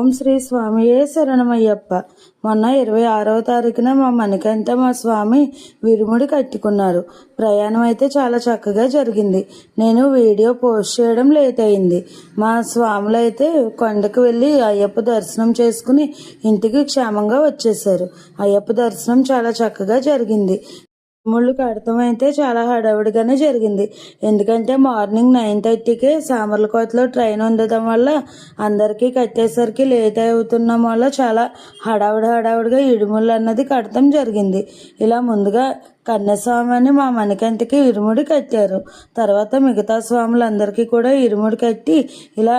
ఓం శ్రీ స్వామియే శరణమయ్యప్ప. మొన్న ఇరవై ఆరవ తారీఖున మా మణికంత మా స్వామి విరుముడి కట్టుకున్నారు. ప్రయాణం అయితే చాలా చక్కగా జరిగింది. నేను వీడియో పోస్ట్ చేయడం లేట్ అయింది. మా స్వాములు అయితే కొండకు వెళ్ళి అయ్యప్ప దర్శనం చేసుకుని ఇంటికి క్షేమంగా వచ్చేసారు అయ్యప్ప దర్శనం చాలా చక్కగా జరిగింది. ముళ్ళు కడతం అయితే చాలా హడావుడిగానే జరిగింది. ఎందుకంటే మార్నింగ్ నైన్ థర్టీకి సామర్లకోటలో ట్రైన్ ఉండటం వల్ల అందరికీ కట్టేసరికి లేట్ అవుతున్నాం వల్ల చాలా హడావుడి హడావుడిగా ఇడుముళ్ళు అన్నది కడతం జరిగింది. ఇలా ముందుగా కన్యస్వామి అని మా మణికంటికి ఇరుముడి కట్టారు. తర్వాత మిగతా స్వాములందరికీ కూడా ఇరుముడి కట్టి ఇలా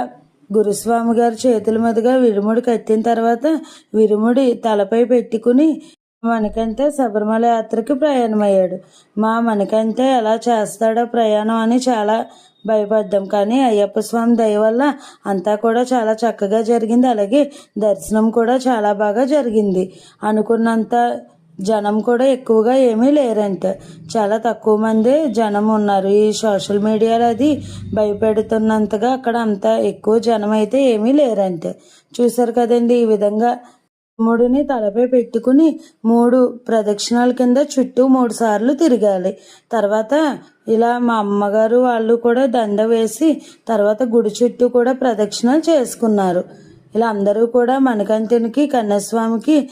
గురుస్వామి గారి చేతుల మీదుగా విరుముడి కట్టిన తర్వాత విరుముడి తలపై పెట్టుకుని మనకంటే శబరిమల యాత్రకి ప్రయాణమయ్యాడు. మా మనకంటే ఎలా చేస్తాడో ప్రయాణం అని చాలా భయపడ్డాం. కానీ అయ్యప్ప స్వామి దయ వల్ల అంతా కూడా చాలా చక్కగా జరిగింది. అలాగే దర్శనం కూడా చాలా బాగా జరిగింది. అనుకున్నంత జనం కూడా ఎక్కువగా ఏమీ లేరంట. చాలా తక్కువ మంది జనం ఉన్నారు. ఈ సోషల్ మీడియాలో అది భయపెడుతున్నంతగా అక్కడ అంత ఎక్కువ జనం అయితే ఏమీ లేరంట. చూసారు కదండి ఈ విధంగా ముడిని తలపై పెట్టుకుని మూడు ప్రదక్షిణాల కింద చుట్టూ మూడు సార్లు తిరగాలి. తర్వాత ఇలా మా అమ్మగారు వాళ్ళు కూడా దండ వేసి తర్వాత గుడి చుట్టూ కూడా ప్రదక్షిణలు చేసుకున్నారు. ఇలా అందరూ కూడా మణికంఠునికి కన్నస్వామికి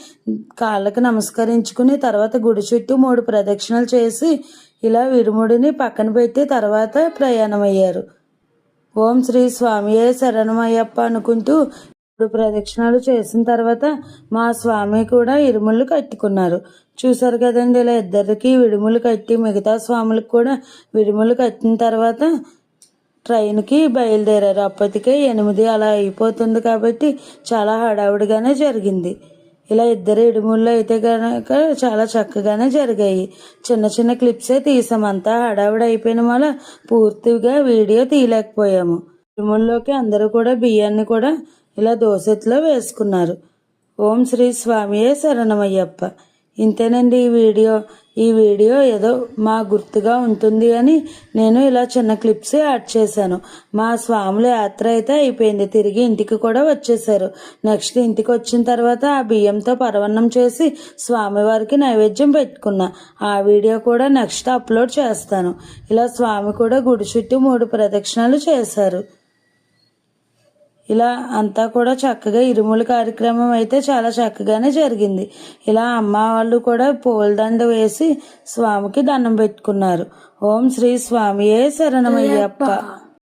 కాళ్ళకి నమస్కరించుకుని తర్వాత గుడి చుట్టూ మూడు ప్రదక్షిణలు చేసి ఇలా విరుముడిని పక్కన పెట్టి తర్వాత ప్రయాణమయ్యారు. ఓం శ్రీ స్వామియే శరణమయ్యప్ప అనుకుంటూ ఇప్పుడు ప్రదక్షిణాలు చేసిన తర్వాత మా స్వామి కూడా ఇరుములు కట్టుకున్నారు. చూసారు కదండి ఇలా ఇద్దరికి విడుములు కట్టి మిగతా స్వాములకు కూడా విడుములు కట్టిన తర్వాత ట్రైన్కి బయలుదేరారు. అప్పటికే ఎనిమిది అలా అయిపోతుంది కాబట్టి చాలా హడావుడిగానే జరిగింది. ఇలా ఇద్దరు ఇడుముళ్ళు అయితే కనుక చాలా చక్కగానే జరిగాయి. చిన్న చిన్న క్లిప్సే తీసాం. అంతా హడావుడి అయిపోయిన వల్ల పూర్తిగా వీడియో తీయలేకపోయాము. ఇడుముల్లోకి అందరూ కూడా బియ్యాన్ని కూడా ఇలా దోసెట్లో వేసుకున్నారు. ఓం శ్రీ స్వామియే శరణమయ్యప్ప. ఇంతేనండి ఈ వీడియో. ఈ వీడియో ఏదో మా గుర్తుగా ఉంటుంది అని నేను ఇలా చిన్న క్లిప్స్ యాడ్ చేశాను. మా స్వాముల యాత్ర అయితే అయిపోయింది. తిరిగి ఇంటికి కూడా వచ్చేసారు నెక్స్ట్ ఇంటికి వచ్చిన తర్వాత ఆ బియ్యంతో పరవన్నం చేసి స్వామివారికి నైవేద్యం పెట్టుకున్నా. ఆ వీడియో కూడా నెక్స్ట్ అప్లోడ్ చేస్తాను. ఇలా స్వామి కూడా గుడి చుట్టూ మూడు ప్రదక్షిణలు చేశారు. ఇలా అంతా కూడా చక్కగా ఇరుముల కార్యక్రమం అయితే చాలా చక్కగానే జరిగింది. ఇలా అమ్మ వాళ్ళు కూడా పూలదండ వేసి స్వామికి దండం పెట్టుకున్నారు. ఓం శ్రీ స్వామియే శరణమయ్యప్ప.